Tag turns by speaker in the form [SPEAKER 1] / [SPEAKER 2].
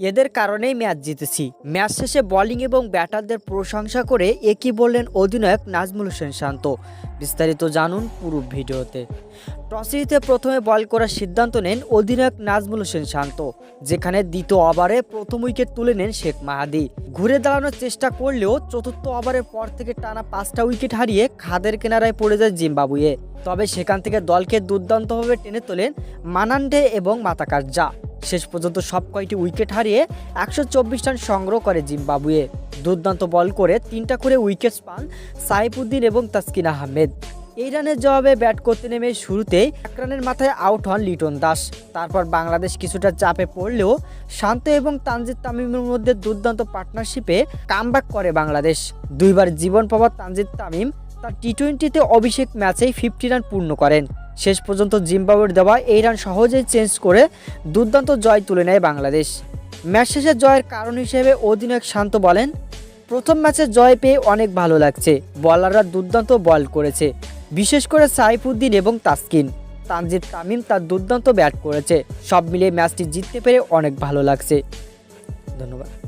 [SPEAKER 1] এদের কারণেই ম্যাচ জিতেছি। ম্যাচ শেষে বোলিং এবং ব্যাটারদের প্রশংসা করে একই বললেন অধিনায়ক নাজমুল হোসেন শান্ত। বিস্তারিত জানুন পুরো ভিডিওতে। টসে প্রথমে বল করার সিদ্ধান্ত নেন অধিনায়ক নাজমুল হোসেন শান্ত, যেখানে দ্বিতীয় ওভারে প্রথম উইকেট তুলে নেন শেখ মাহাদি। ঘুরে দাঁড়ানোর চেষ্টা করলেও চতুর্থ ওভারের পর থেকে টানা পাঁচটা উইকেট হারিয়ে খাদের কেনারায় পড়ে যায় জিম্বাবুয়ে। তবে সেখান থেকে দলকে দুর্দান্তভাবে টেনে তোলেন মানান্ডে এবং মাতাকার যা শেষ পর্যন্ত সব কয়টি উইকেট হারিয়ে একশো চব্বিশ রান সংগ্রহ করে জিম্বাবুয়ে। দুর্দান্ত বল করে তিনটা করে উইকেট পান সাইফুদ্দিন এবং তাসকিন আহমেদ। এই রানের জবাবে ব্যাট করতে নেমে শুরুতেই এক রানের মাথায় আউট হন লিটন দাস। তারপর বাংলাদেশ কিছুটা চাপে পড়লেও শান্ত এবং তানজিদ তামিমের মধ্যে দুর্দান্ত পার্টনারশিপে কামব্যাক করে বাংলাদেশ। দুইবার জীবন পাওয়া তানজিদ তামিম তার টি টোয়েন্টিতে অভিষেক ম্যাচেই ফিফটি রান পূর্ণ করেন। শেষ পর্যন্ত জিম্বাবুয়ের দেওয়া এই রান সহজেই চেঞ্জ করে দুর্দান্ত জয় তুলে নেয় বাংলাদেশ। ম্যাচ শেষে জয়ের কারণ হিসেবে অধিনায়ক শান্ত বলেন, প্রথম ম্যাচে জয় পেয়ে অনেক ভালো লাগছে। বলাররা দুর্দান্ত বল করেছে। বিশেষ করে সাইফুদ্দিন এবং তাসকিন। তানজিদ তামিম তার দুর্দান্ত ব্যাট করেছে। সব মিলিয়ে ম্যাচটি জিততে পেরে অনেক ভালো লাগছে। ধন্যবাদ।